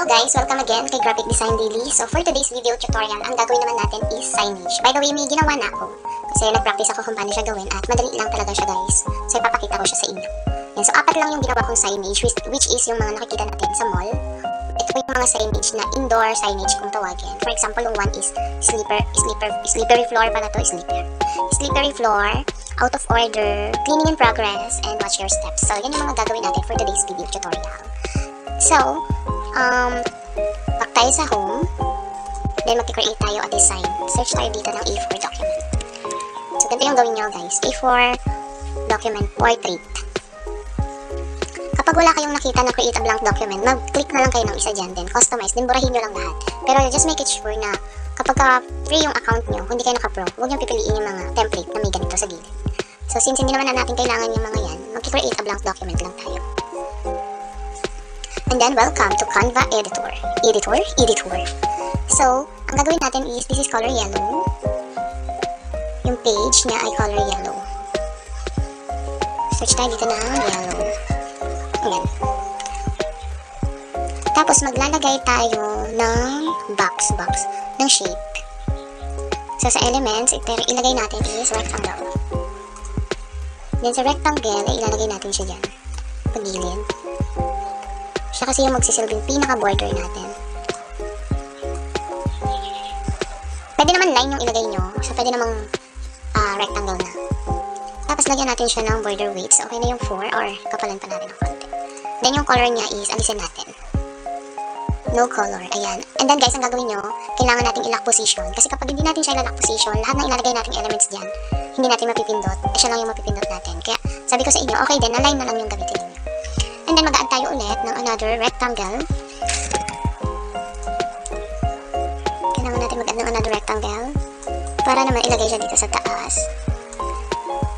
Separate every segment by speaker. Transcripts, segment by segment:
Speaker 1: Hello guys! Welcome again kay Graphic Design Daily. So for today's video tutorial, ang gagawin naman natin is signage. By the way, may ginawa na ako. Kasi nag-practice ako kung paano siya gawin at madali lang talaga siya guys. So ipapakita ko siya sa inyo. Yan, so apat lang yung ginawa kong signage which, is yung mga nakikita natin sa mall. Ito yung mga signage na indoor signage kung tawagin. For example, yung one is slipper, slipper, slippery floor pala to, slipper. Slippery floor, out of order, cleaning in progress, and watch your steps. So yan yung mga gagawin natin for today's video tutorial. So, um, back tayo sa home. Then, mag-create tayo a design. Search tayo dito ng A4 document. So, ganito yung gawin nyo, guys. A4 document portrait. Kapag wala kayong nakita na create a blank document, mag-click na lang kayo ng isa dyan. Then, customize. Then, burahin nyo lang lahat. Pero, just make it sure na kapag ka free yung account nyo, hindi kayo naka-pro, huwag nyo pipiliin yung mga template na may ganito sa gilid. So, since hindi naman na natin kailangan yung mga yan, mag-create a blank document lang tayo. And then, welcome to Canva Editor. Editor? Editor. So, ang gagawin natin is, this is color yellow. Yung page niya ay color yellow. Search tayo dito ng yellow. Ayan. Tapos, maglalagay tayo ng box, box, ng shape. So, sa elements, ito, ilagay natin is rectangle. Then, sa rectangle, ay ilalagay natin siya dyan. Pagilid. Siya kasi yung magsisilbing pinaka-border natin. Pwede naman line yung ilagay nyo. So, pwede namang ah, rectangle na. Tapos, lagyan natin siya ng border weight. So, okay na yung 4 or kapalan pa natin ng konti. Then, yung color niya is, alisin natin. No color. Ayan. And then, guys, ang gagawin nyo, kailangan natin i-lock position. Kasi kapag hindi natin siya i-lock position, lahat ng ilalagay nating elements dyan, hindi natin mapipindot. Eh, siya lang yung mapipindot natin. Kaya, sabi ko sa inyo, okay din, align na lang yung gamitin. And then, mag-add tayo ulit ng another rectangle. Kailangan natin mag-add ng another rectangle para naman ilagay siya dito sa taas.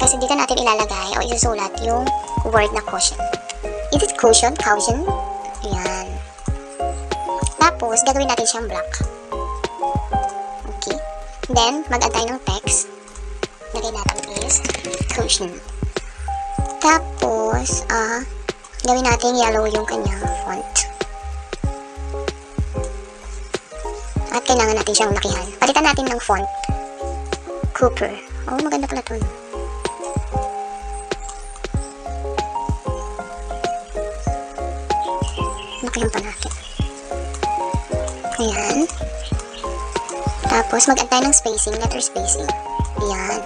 Speaker 1: Kasi dito natin ilalagay o isusulat yung word na caution. Is it caution? Caution? Ayan. Tapos, gagawin natin siyang black. Okay. Then, mag-add tayo ng text. Lagay natin is caution. Tapos, ah, gawin natin yellow yung kanyang font. At kailangan natin siyang lakihan. Palitan natin ng font. Cooper. Oh, maganda pala to. Lakihan pa natin. Ayan. Tapos, mag-add tayo ng spacing, letter spacing. Ayan.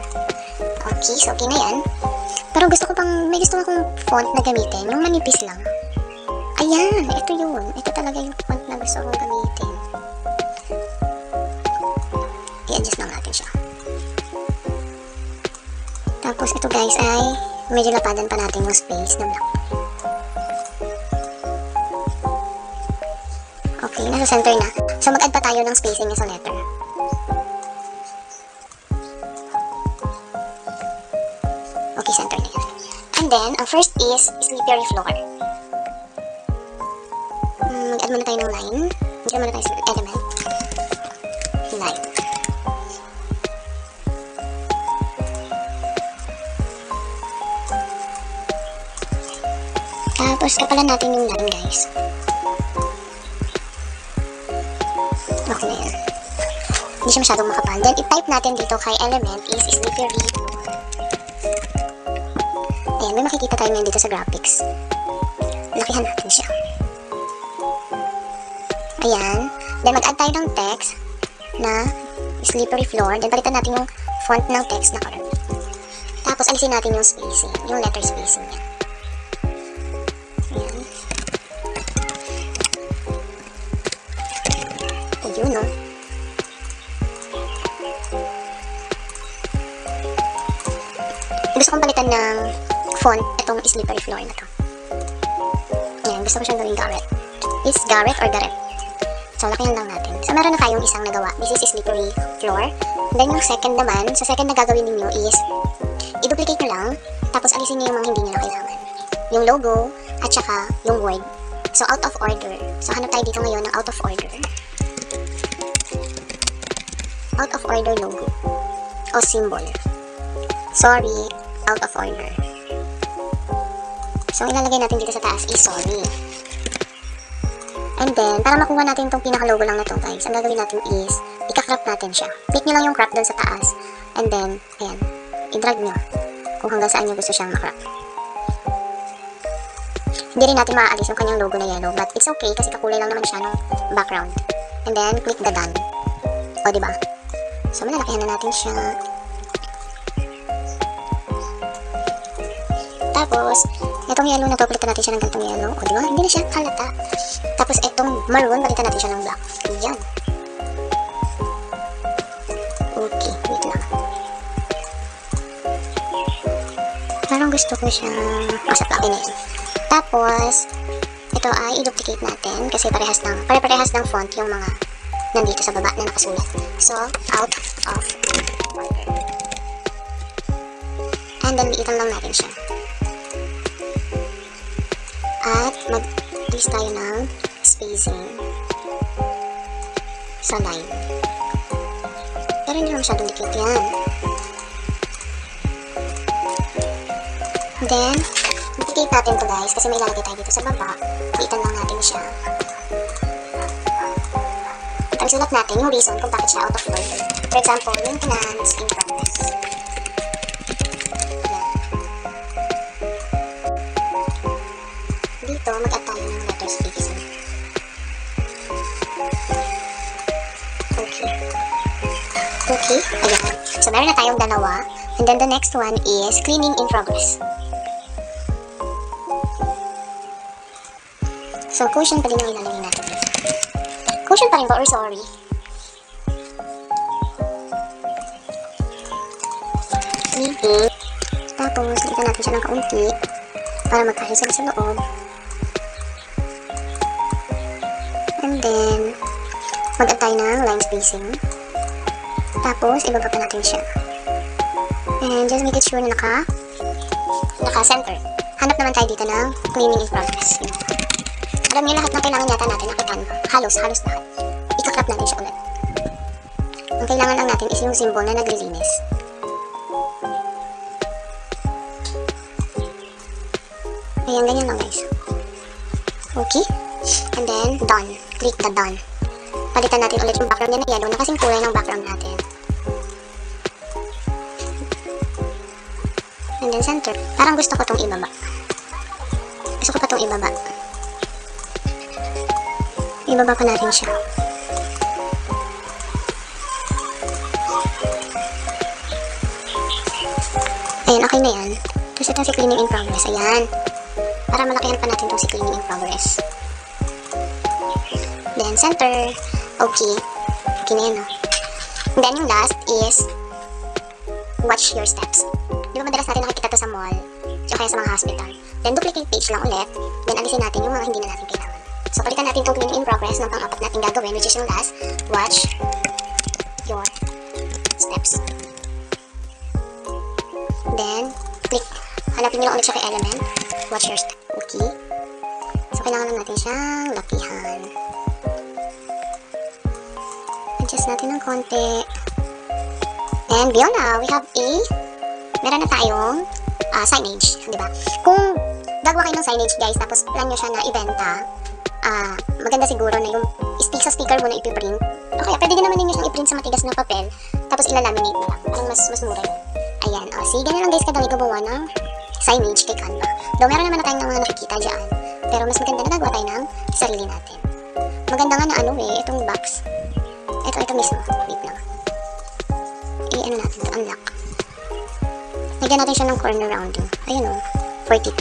Speaker 1: Okay, so okay na yan. Pero gusto ko pang, may gusto akong font na gamitin, yung manipis lang. Ayan, ito yun. Ito talaga yung font na gusto kong gamitin. I-adjust lang natin siya. Tapos ito guys ay medyo lapadan pa natin yung space na black. Okay, nasa center na. So mag-add pa tayo ng spacing sa letter. And then, ang first is slippery floor. Mm, mag-add muna tayo ng line. Mag-add muna tayo sa element. Line. Tapos, kapalan natin yung line, guys. Okay na yan. Hindi siya masyadong makapal. Then, i-type natin dito kay element is slippery floor. Ayan, may makikita tayo ngayon dito sa graphics. Lakihan natin siya. Ayan. Then, mag-add tayo ng text na slippery floor. Then, palitan natin yung font ng text na color. Tapos, alisin natin yung spacing, yung letter spacing niya. Ayan. Ayun, no? Gusto kong palitan ng font itong slippery floor na to. Ayan, gusto ko siyang gawing Garrett. Is Garrett or Garrett? So, lakihan lang natin. So, meron na tayong isang nagawa. This is slippery floor. Then, yung second naman, sa second na gagawin ninyo is, i-duplicate nyo lang, tapos alisin nyo yung mga hindi nyo na kailangan. Yung logo, at saka yung word. So, out of order. So, hanap tayo dito ngayon ng out of order. Out of order logo. O symbol. Sorry, out of order. So, ang ilalagay natin dito sa taas is sorry. And then, para makuha natin itong pinaka-logo lang na to guys, ang gagawin natin is, ika-crop natin siya. Click nyo lang yung crop doon sa taas. And then, ayan, i-drag nyo kung hanggang saan nyo gusto siyang makrop. Hindi rin natin maaalis yung kanyang logo na yellow, but it's okay kasi kakulay lang naman siya ng background. And then, click the done. O, diba? So, malalakihan na natin siya. Tapos, itong yellow na to, palitan natin siya ng gantong yellow. O, diba? Hindi na siya halata. Tapos, itong maroon, palitan natin siya ng black. Yan. Okay, wait lang. Parang gusto ko siya... Oh, sa na yun. Tapos, ito ay i-duplicate natin kasi parehas ng, pare-parehas ng font yung mga nandito sa baba na nakasulat. So, out of. And then, liitan lang natin siya. At mag-list tayo ng spacing sa line. Pero hindi naman masyadong dikit yan. Then, duplicate natin to guys kasi may ilalagay tayo dito sa baba. Liitan lang natin siya. At ang sulat natin yung reason kung bakit siya out of order. For example, maintenance in progress. Okay. Okay, ayan. So, meron na tayong dalawa. And then the next one is cleaning in progress. So, cushion pa din ang ilalagay natin. Cushion pa rin ba or sorry? Maybe. Tapos, litan natin siya ng kaunti para magkahisa sa loob. And then, mag-add tayo ng line spacing. Tapos, ibaba pa natin siya. And just make it sure na naka naka-center. Hanap naman tayo dito ng cleaning in progress. Alam niyo lahat ng kailangan yata natin nakita. Halos, halos lahat. Ika-crop natin siya ulit. Ang kailangan lang natin is yung symbol na naglilinis. Ayan, ganyan lang guys. Okay. And then, done. Click the done. Palitan natin ulit yung background niya na yellow na kasing kulay ng background natin. And then center. Parang gusto ko tong ibaba. Gusto ko pa tong ibaba. Ibaba pa natin siya. Ayan, okay na yan. Tapos ito si cleaning in progress. Ayan. Para malakihan pa natin itong si cleaning in progress. Then, center. Okay. Okay na yan, ah. And then, yung last is watch your steps. Di ba madalas natin nakikita to sa mall? O kaya sa mga hospital. Then, duplicate page lang ulit. Then, alisin natin yung mga hindi na natin kailangan. So, palitan natin itong cleaning in progress ng pang-apat natin gagawin, which is yung last. Watch your steps. Then, click. Hanapin nyo lang ulit siya kay element. Watch your step. Okay. So, kailangan lang natin siyang Natin ng konti. And beyond now, we have a meron na tayong ah, signage, di ba? Kung gagawa kayo ng signage guys, tapos plan nyo siya na ibenta, ah, maganda siguro na yung stick sa sticker mo na ipiprint. O kaya pwede din naman ninyo siyang iprint sa matigas na papel, tapos ilalaminate na lang. Parang mas, mas mura yun. Ayan, o, sige na lang guys kadali gumawa ng signage kay Canva. Though meron naman na tayong mga nakikita dyan, pero mas maganda na gagawa tayo ng sarili natin. Maganda nga na ano eh, itong box. Ito, ito mismo. Wait lang. I-ano natin to, unlock. Lagyan natin siya ng corner rounding. Ayun o, 42.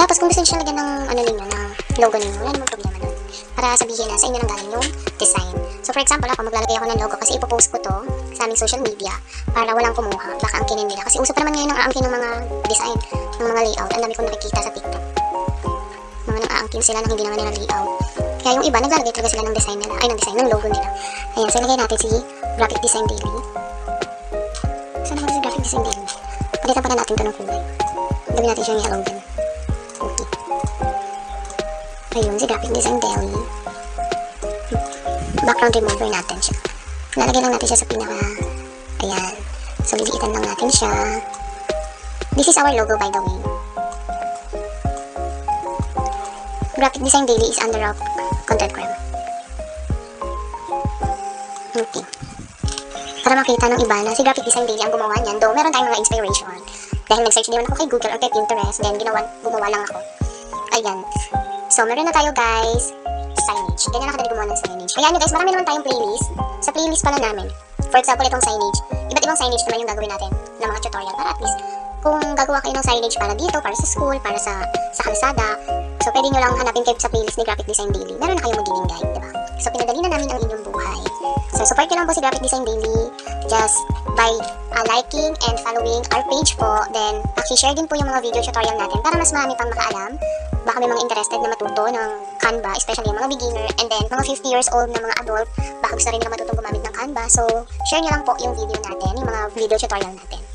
Speaker 1: Tapos kung gusto niyo siya lagyan ng ano ninyo, ng logo ninyo, wala namang problema doon. Para sabihin na sa inyo nang galing yung design. So for example, ako maglalagay ako ng logo kasi ipopost ko to sa aming social media para walang kumuha. Baka angkinin nila. Kasi uso pa naman ngayon ang aangkin ng mga design, ng mga layout. Ang dami kong nakikita sa TikTok. Mga nang aangkin sila ng hindi naman nila layout. Kaya yung iba, naglalagay talaga sila ng design nila. Ay, ng design, ng logo nila. Ayan, so ilagay natin si Graphic Design Daily. Saan naman si Graphic Design Daily? Palitan pa na natin to ng kulay. Gawin natin siyang yellow din. Okay. Ayun, si Graphic Design Daily. Background remover natin siya. Lalagay lang natin siya sa pinaka... Ayan. So, liliitan lang natin siya. This is our logo, by the way. Graphic Design Daily is under of content cream. Okay. Para makita ng iba na si Graphic Design Daily ang gumawa niyan, though meron tayong mga inspiration. Dahil nag-search din ako kay Google or kay Pinterest, then ginawa, gumawa lang ako. Ayan. So, meron na tayo guys, signage. Ganyan lang kadali gumawa ng signage. Ayan nyo guys, marami naman tayong playlist. Sa playlist pala namin, for example, itong signage. Iba't ibang signage naman yung gagawin natin ng mga tutorial para at least kung gagawa kayo ng signage para dito, para sa school, para sa sa kalsada, so pwede nyo lang hanapin kayo sa playlist ni Graphic Design Daily. Meron na kayong magiging guide, di ba? So pinadali na namin ang inyong buhay. So support nyo lang po si Graphic Design Daily just by uh, liking and following our page po. Then, paki-share din po yung mga video tutorial natin para mas marami pang makaalam. Baka may mga interested na matuto ng Canva, especially yung mga beginner. And then, mga 50 years old na mga adult, baka gusto rin nila matutong gumamit ng Canva. So, share nyo lang po yung video natin, yung mga video tutorial natin.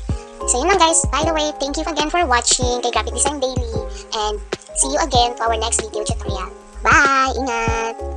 Speaker 1: So yun lang guys. By the way, thank you again for watching kay Graphic Design Daily. And see you again to our next video tutorial. Bye! Ingat!